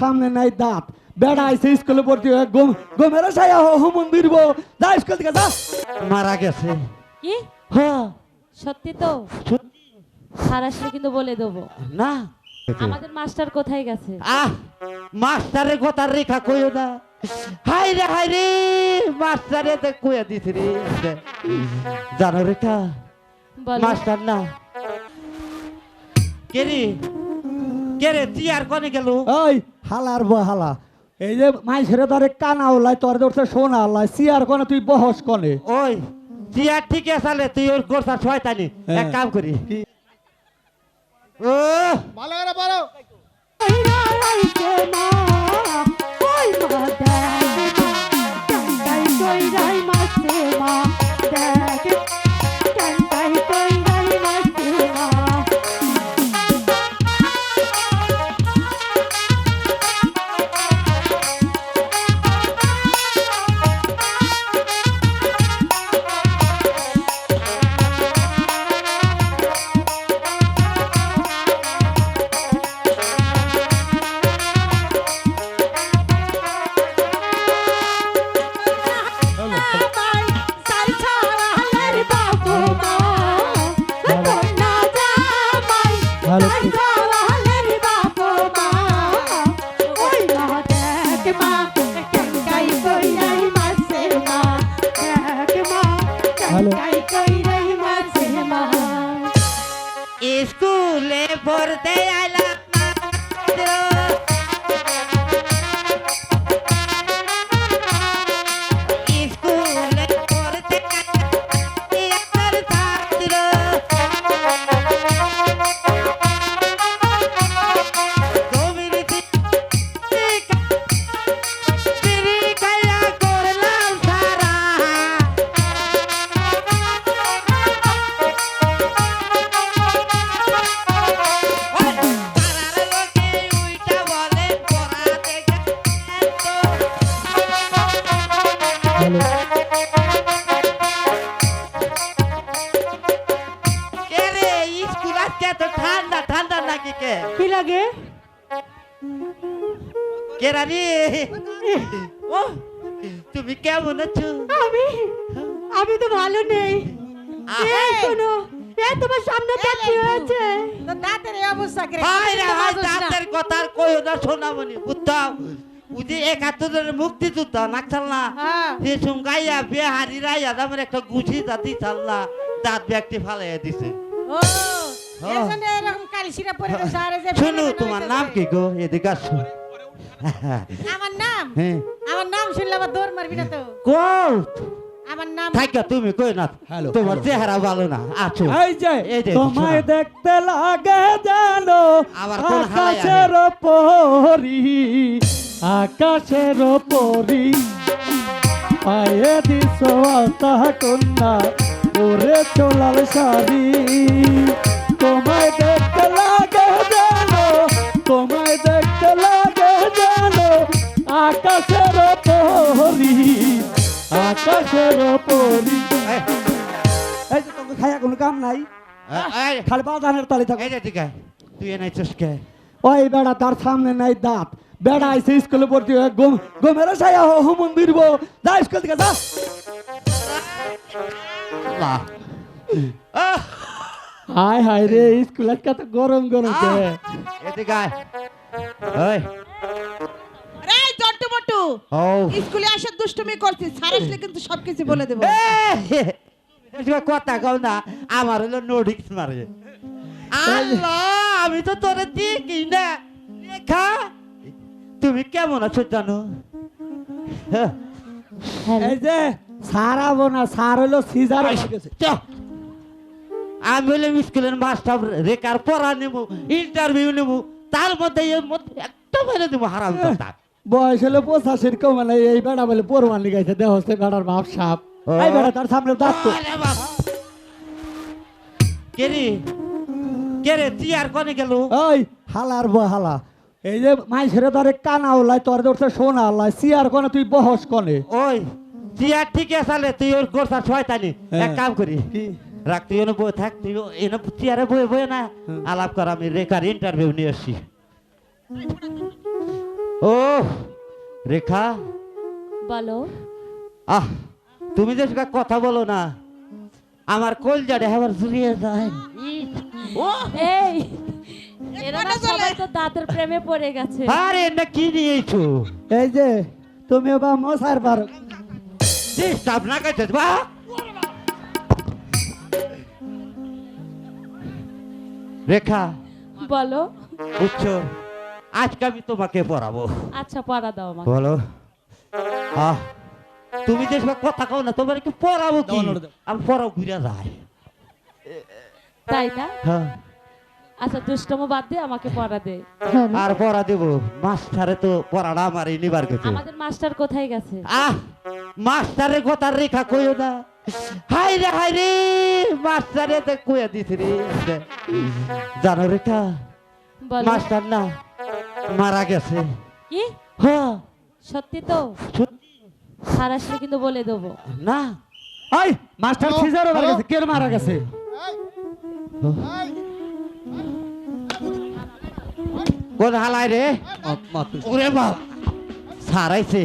সামনে নাই দাঁত। বেড়া আইছে স্কুলে ভর্তি হয়ে গম গমের সায়া হুমন দিরব। যা স্কুল থেকে যা। মারা গেছে। কি? হ্যাঁ সত্যি তো? সত্যি স্যার আসলে কিন্তু বলে দেবো। না। আমাদের মাস্টার কোথায় গেছে? আহ! মাস্টারের কথা রেখা কইও না। হাই রে হাই রে! মাস্টারে তো কইয়া দিছে রে। জানো রেখা বলো। মাস্টার না। কে রে? কে রে? তুই আর কনে গেল? ওই হালার বা হালা। এই যে মাইসের তারে কানা ওলাই তোর ধরছে সোনা আল্লাহ সিয়ার কোনে তুই বহস কোনে? ওই তুই আর ঠিক আছে তুই ওর গোসা শয়তানি। এক কাম করি। ও! ভালো করে বলো ভালো স্কুলে পড়তে ঠান্ডা ঠান্ডা নাকি কে? কি লাগে? কেরানি ও তুমি কেমন আছো? আমি? আমি তো ভালো নেই। আহ, শোনো এ তোমার সামনে কি হয়েছে দাঁতের এই অবস্থা করে হায় রে হায় দাঁতের কথা আর কইও না শোনামনি বুঝতাম? উদি একাত্তরের মুক্তিযোদ্ধা নাকছাল না হ্যাঁ। সে সুঙ্গাইয়া বিহারি রাইয়া আমার একটা গুছি চাল্লা দাঁত ব্যক্তি ফালাইয়া দিছে। ও এরকম কালিশিরা পরে রয়েছে, যে শুনু তোমার নাম কি গো? এদিকে আসো। আমার নাম? হ্যাঁ। আমার নাম শুনলে আবার দৌড় মারবি না তো। কও? আমার নাম থাকা তুমি কই না? তোমার চেহারা ভালো না। আছো। এই যে তোমায়। দেখতে লাগে জানো আবার কোন আকাশের পরি আকাশের পরি পায়ে আতা কন্যা ওরে চলাল শাড়ি তোমায় দেখতে লাগে জানো তোমায় দেখতে লাগে জানো আকাশের পরি আকাশের পরি এই, যে তোকে খায়া কোনো কাম নাই? খালি বাজানের তালি থাকে। এই যে তুই এনে চসকে ওই বেড়া তার সামনে নাই দাঁত। বেড়া আইছে স্কুলে ভর্তি হয়ে গম গমের সায়া হুমন দিরব যা স্কুল থেকে যা। আহ, হায় হায় রে স্কুল কত গরম গরম কে এদিকে আয়। ওই। রে জন্টু মটু ও স্কুলে আসে দুষ্টুমি করছিস স্যার আসলে কিন্তু সবকিছু বলে দেবো। কথা কও না আমার হলো নোডিক্স মারে। আল্লাহ আমি তো তোরে দেখি না। লেখা তুমি কেমন আছো জানো? হ্যাঁ, এই যে সারাবো না সার হলো সিজার। আমি হইলাম স্কুলের মাস্টার রেকার পড়া নেব ইন্টারভিউ নেব তার মধ্যে এর মধ্যে একটা মেরে দেবো হারাম বয়স হলো পঁচাশির কমানে এই বেড়া বলে পরমান লিগাইছে দেহ হচ্ছে বেড়ার বাপ সাপ। এই বেড়া তার সামনে দাঁত তো আরে বাবা। কে রে? কে রে? তুই আর কনে গেল? ওই হালার বয় হালা। এই যে মাইসের ধরে কানা ওলাই তোর ধরছে সোনা আল্লাহ সিয়ার কোনে তুই বহস কোনে? ওই আর ঠিক আছে তুই ওর গোসা শয়তানি। হ্যাঁ। এক কাম করি রাখ তুই এনে বয়ে থাক তুই এনে চেয়ারে বয়ে বয়ে না আলাপ কর আমি রেখার ইন্টারভিউ নিয়ে আসছি। ও রেখা। বলো। আহ তুমি যে কথা বলো না আমার কলজাটা আবার জুড়িয়ে যায়। ও এই এরা সবাই তো দাঁতের প্রেমে পড়ে গেছে। আরে না কি নিয়েছো? এই যে তুমি বা মশার পারো রেখা বলো। উচ্চ আজকে আমি তোমাকে পড়াবো। আচ্ছা পড়া দাও আমাকে। বলো। আহ তুমি যে সব কথা কও না তোমার কি পড়াবো কি? আমি পড়াও ঘুরে যায় তাই না? হ্যাঁ। আচ্ছা দুষ্টম বাদ দিয়ে আমাকে পড়া দে। আর পড়া দেব। মাস্টারে তো পড়াটা আমার নিবার গেছে আমাদের মাস্টার কোথায় গেছে? আহ মাস্টারের কথার রেখা কইও না। হাই রে হাই রে মাস্টারে তো কইয়া দিছে রে। জানো রেখা বলো। মাস্টার না মারা গেছে। কি? হ্যাঁ। সত্যি তো? সত্যি স্যার আসলে কিন্তু বলে দেবো। না। এই মাস্টার সিজারও মারা গেছে। কে মারা গেছে? কোন হালাই রে? ওরে বাপ। সারাইছে।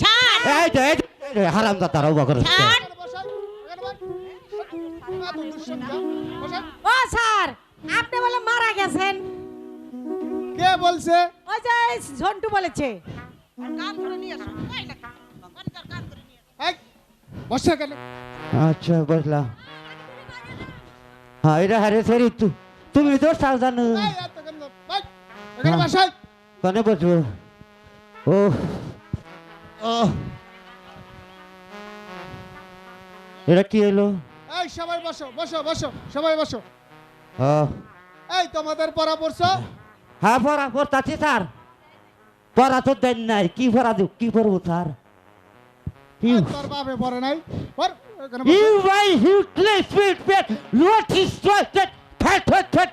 ছাড়! এই যে হারাম দাতার অবাকর ছাড়! ও স্যার আপনি বলে মারা গেছেন। কে বলছে? ওই যে ঝন্টু বলেছে। এই, বসে কেন আচ্ছা বুঝলাম হ্যাঁ এটা হারে সরি তুমি তো এত কেন? বসবো? ও এটা কি হলো এই সবাই বসো বসো বসো সবাই বসো। এই তোমাদের পড়া পড়ছো? হ্যাঁ পড়া পড়তাছি স্যার। পড়া তো দেন নাই কি পড়া দেব কি পড়ব স্যার? তোর বাপে পড়ে নাই পড়। You pet, pet, pet,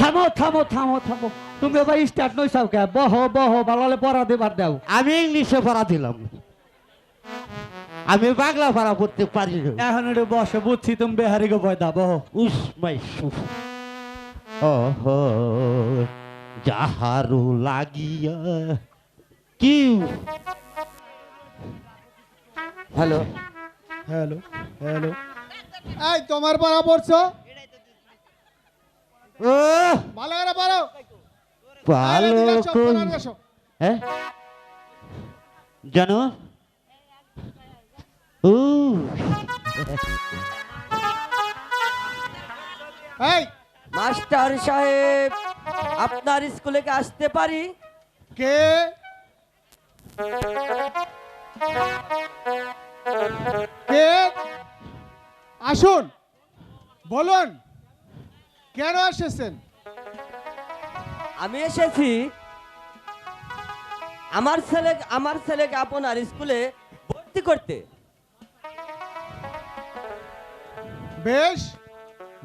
থামো থামো থামো থামো। তুমি এবার স্টার্ট নই সাও কে? বহ বহ ভালো পড়া দেবার দাও। আমি ইংলিশে পড়া দিলাম। আমি বাংলা পড়া পড়তে পারি না। এখন একটু বসে বুঝছি তুমি বেহারি গো ভয় দা বহ। উস মাই সুফ ওহ যাহারু লাগিয়া কি হ্যালো। Hello hello. এই তোমার পড়া পড়ছো? ও ভালো করে পড়ো ভালো। হ্যাঁ? জানো? ও। এই। মাস্টার সাহেব আপনার স্কুলে কি আসতে পারি? কে? কে? আসুন। বলুন কেন এসেছেন আমি এসেছি আমার ছেলে আমার ছেলেকে আপনার স্কুলে ভর্তি করতে। বেশ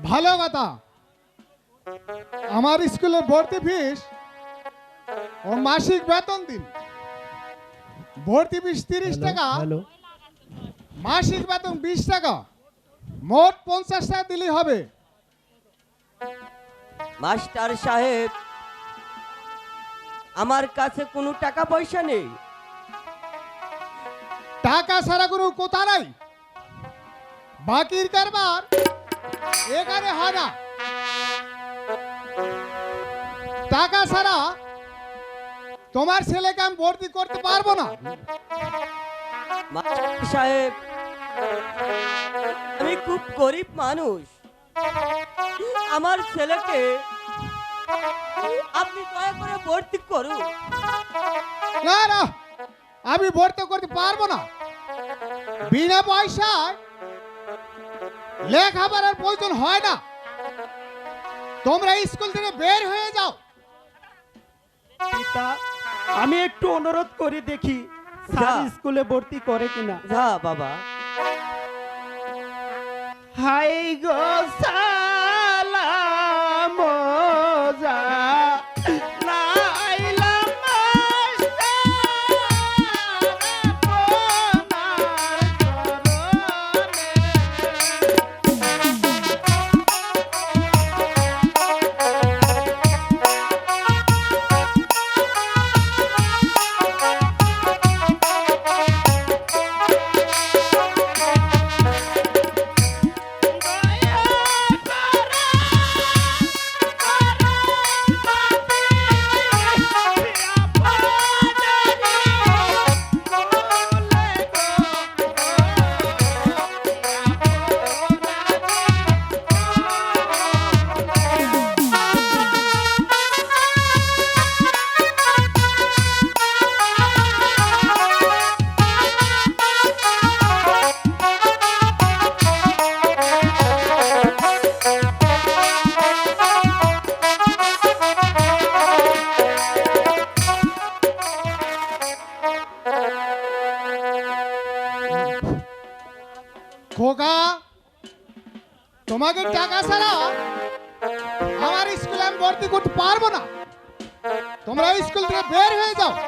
ভালো কথা। আমার স্কুলে ভর্তি ফিস ও মাসিক বেতন দিন। ভর্তি ফিস তিরিশ টাকা। হ্যালো। মাসিক বেতন বিশ টাকা। মোট পঞ্চাশ টাকা দিলেই হবে। মাস্টার সাহেব আমার কাছে কোনো টাকা পয়সা নেই। টাকা ছাড়া কোনো কোথা নাই। বাকির কারবার এখানে হয় না টাকা ছাড়া তোমার ছেলেকে আমি ভর্তি করতে পারব না। সাহেব আমি খুব গরিব মানুষ। আমার ছেলেকে আপনি দয়া করে ভর্তি করুন। না না আমি ভর্তি করতে পারব না। বিনা পয়সায় লেখাপড়ার প্রয়োজন হয় না। তোমরা স্কুল থেকে বের হয়ে যাও। পিতা আমি একটু অনুরোধ করে দেখি স্যার। স্কুলে ভর্তি করে কিনা? যা বাবা। হাই গো সালাম স্কুল থেকে বের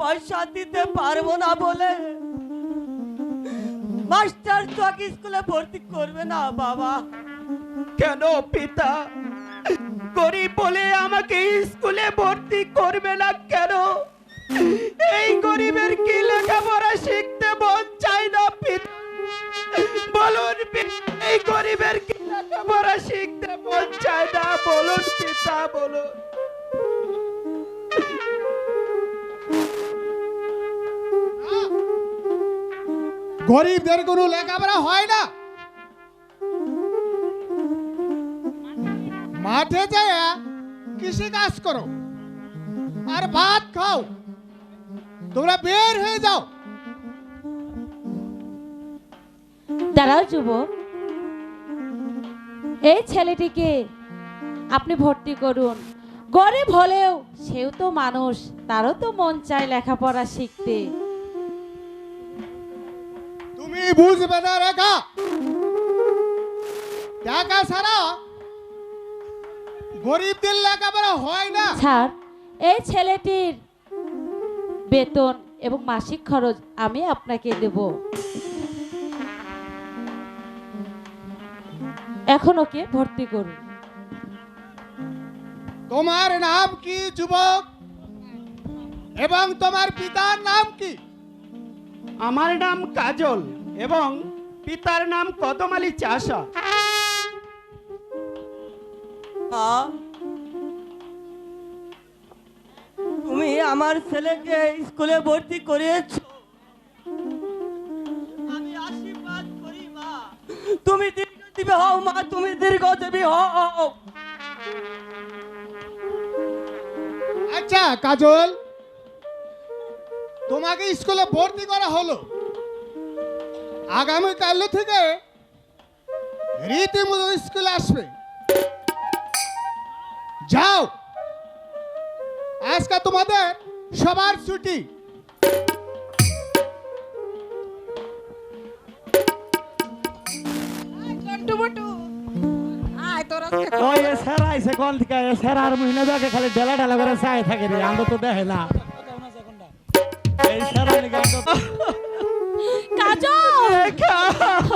পয়সা দিতে পারব না বলে। মাস্টার তোকে স্কুলে ভর্তি করবে না বাবা। কেন পিতা? গরিব বলে আমাকে স্কুলে ভর্তি করবে না কেন? এই গরিবের কি লেখাপড়া শিখতে মন চাই না বলুন এই গরিবের কি লেখাপড়া শিখতে মন চায় না? বলুন পিতা, বলুন। গরিবদের কোনো লেখাপড়া হয় না। মাঠে যায় কৃষি কাজ করো আর ভাত খাও। তোমরা বের হয়ে যাও। দাঁড়াও যুবক। এই ছেলেটিকে আপনি ভর্তি করুন। গরিব হলেও সেও তো মানুষ, তারও তো মন চায় লেখাপড়া শিখতে। বুঝবে না রেখা। টাকা ছাড়া গরিবদের লেখাপড়া হয় না। স্যার এই ছেলেটির বেতন এবং মাসিক খরচ আমি আপনাকে দেব। এখন ওকে ভর্তি করুন। তোমার নাম কি যুবক? এবং তোমার পিতার নাম কি? আমার নাম কাজল। এবং পিতার নাম কদম আলী চাষা। তুমি আমার ছেলেকে স্কুলে ভর্তি করিয়েছ। আমি আশীর্বাদ করি তুমি দীর্ঘজীবী হও মা তুমি দীর্ঘজীবী হও। আচ্ছা কাজল তোমাকে স্কুলে ভর্তি করা হলো। আগামী কাল থেকে রীতিমতো স্কুলে আসবে। যাও। আজকে তোমাদের সবার ছুটি। খালি ঢেলা ঢেলা করে চাই থাকে রে আমরা তো দেখে না। এই কাজল!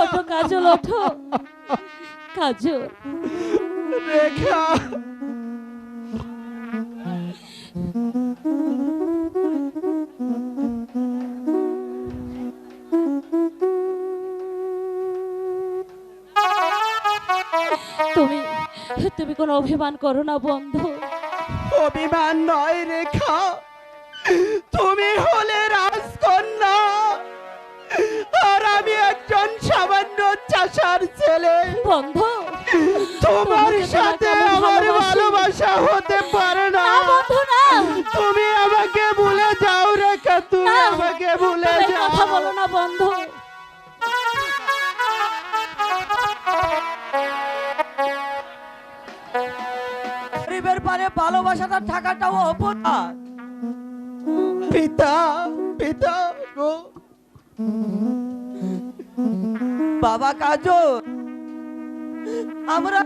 ওঠো কাজল ওঠো। কাজল। রেখা! তুমি তুমি কোনো অভিমান করো না বন্ধু। অভিমান নয় রেখা। তুমি হলে আমার ছেলে। বন্ধু তোমার সাথে আমার ভালোবাসা। হতে পারে না। তুমি আমাকে ভুলে যাও রেখা তুমি আমাকে ভুলে যাও। কথা বলো না বন্ধু। গরিবের পারে ভালোবাসাটা থাকাটাও অপরাধ। পিতা পিতা গো। বাবা কাজল, আমরা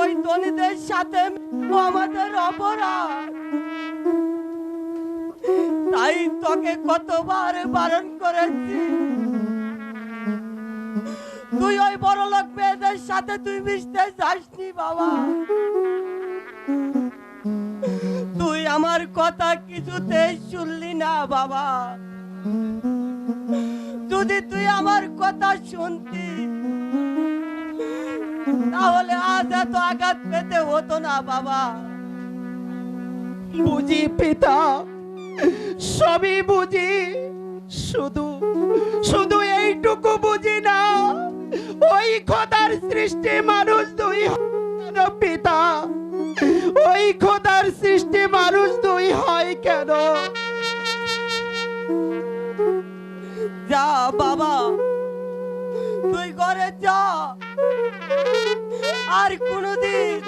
ওই ধনীদের সাথে আমাদের অপরাধ। তাই তোকে কতবার বারণ করেছি। তুই ওই বড় লোক মেয়েদের সাথে তুই মিশতে যাসনি বাবা। আমার কথা কিছুতেই শুনলি না, বাবা। যদি তুই আমার কথা শুনতি, তাহলে আজ এত আঘাত পেতে হতো না, বাবা। বুঝি পিতা, সবই বুঝি, শুধু শুধু এইটুকু বুঝি না, ওই খোদার সৃষ্টি মানুষ দুই পিতা, ওই মানুষ হয় কেন? যা বাবা, তুই ঘরে যা। আর কোনদিন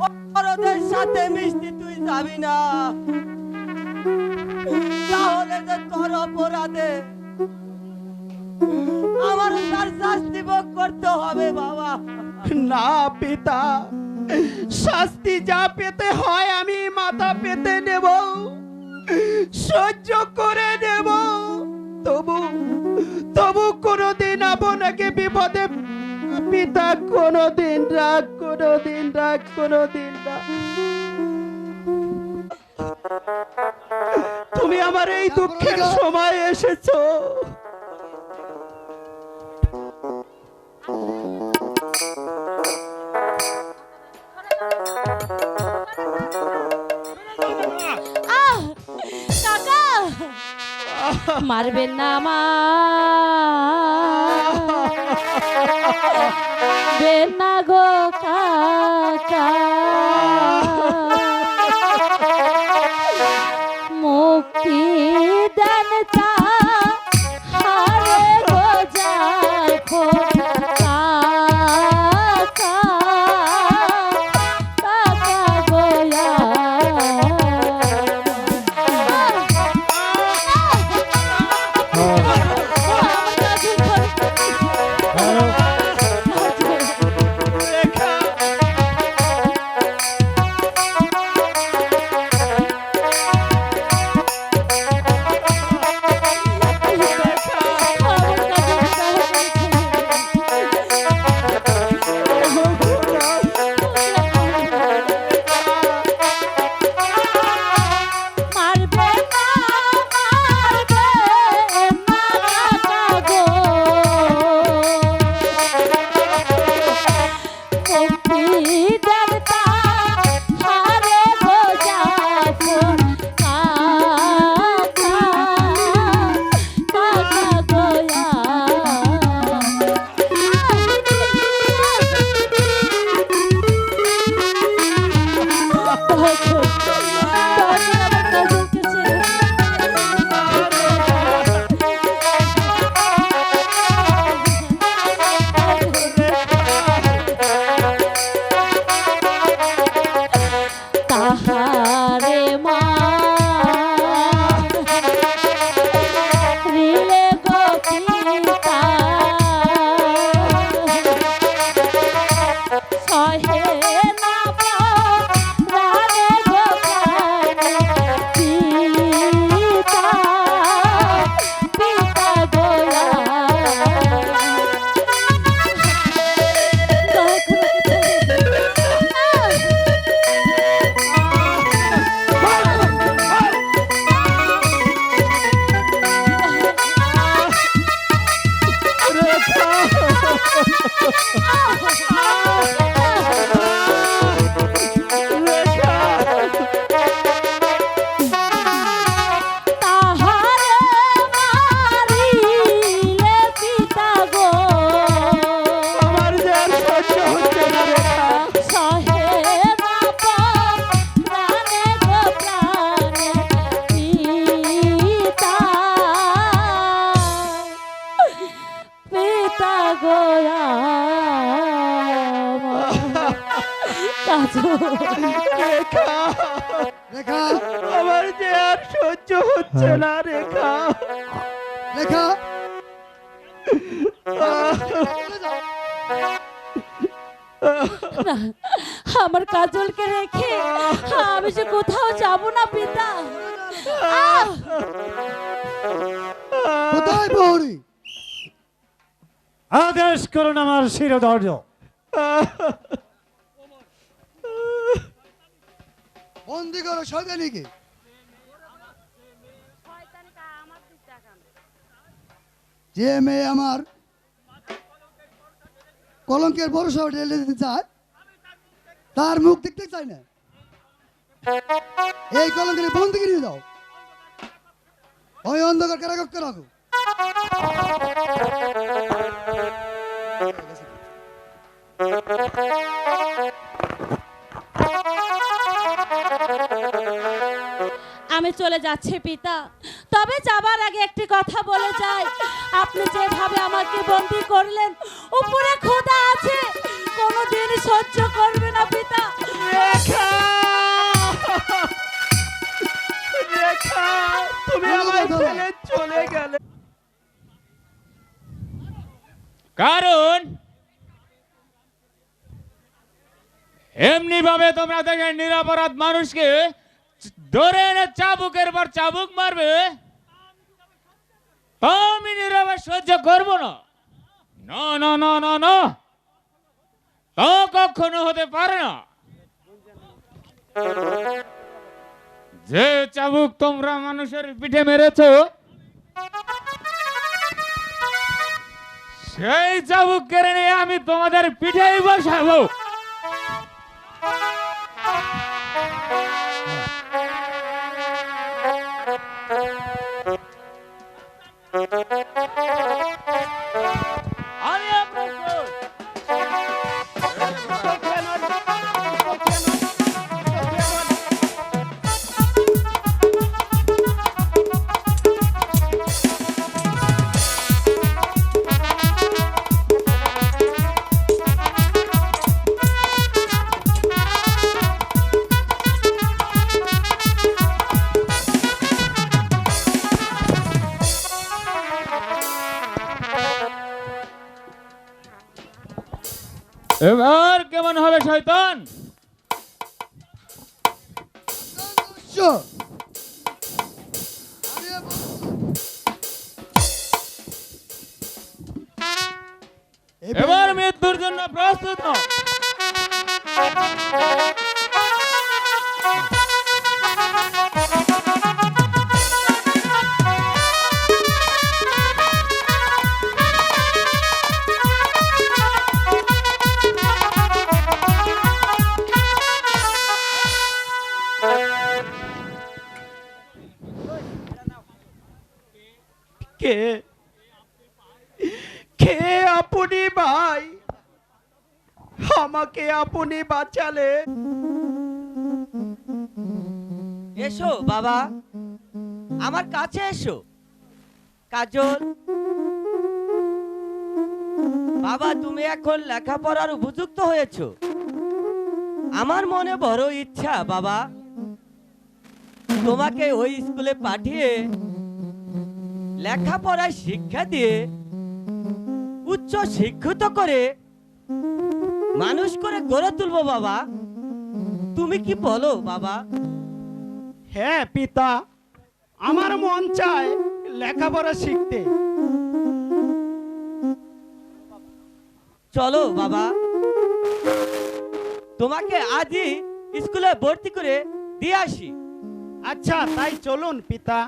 বড়দের সাথে মিষ্টি তুই যাবি না। তাহলে যে তোর অপরাধে আমার তার শাস্তি ভোগ করতে হবে বাবা। না, পিতা। শাস্তি যা পেতে হয় আমি মাথা পেতে নেব। সহ্য করে নেব। তবু তবু কোনোদিন আপনাকে বিপদে, পিতা কোনোদিন রাগ কোনোদিন রাগ কোনোদিন রাগ তুমি আমার এই দুঃখের সময় এসেছ। মারবেন না মা। না গো কাকা কোথায় প্রহরী আদেশ করুন আমার শিরোধর্য। বন্দি করো শয়তানিকে। যে মেয়ে আমার কলঙ্কের ভরসা ঢেলে দিতে চায় তার মুখ দেখতে চাই না। এই কলঙ্কের বন্দিকে নিয়ে যাও ওই অন্ধকার কারাকক্ষে রাখো। আমি চলে যাচ্ছি পিতা। তবে যাবার আগে একটি কথা বলে যাই। আপনি যেভাবে আমাকে বন্দি করলেন উপরে খোদা আছে। কোনোদিন সহ্য করবে না পিতা। তুমি ফেলে চলে গেলে। কারণ এমনি ভাবে তোমরা দেখে নিরাপরাধ মানুষকে ধরে এনে চাবুকের পর চাবুক মারবে আমি সহ্য করব না। না না না না না। তা কখনো হতে পারে না। যে চাবুক তোমরা মানুষের পিঠে মেরেছো সেই চাবুক কেড়ে নিয়ে আমি তোমাদের পিঠেই বসাবো। এবার মৃত্যুর জন্য প্রস্তুত এসো, বাবা। আমার কাছে এসো। কাজল। বাবা, তুমি এখন লেখাপড়ার উপযুক্ত হয়েছো। আমার মনে বড় ইচ্ছা, বাবা। তোমাকে ওই স্কুলে পাঠিয়ে লেখাপড়ায় শিক্ষা দিয়ে উচ্চ শিক্ষিত করে মানুষ করে গড়ে তুলবো, বাবা। তুমি কি বলো, বাবা? হ্যাঁ পিতা আমার মন চায় লেখাপড়া শিখতে। চলো বাবা। তোমাকে আজই স্কুলে ভর্তি করে দিয়ে আসি। আচ্ছা তাই চলুন পিতা।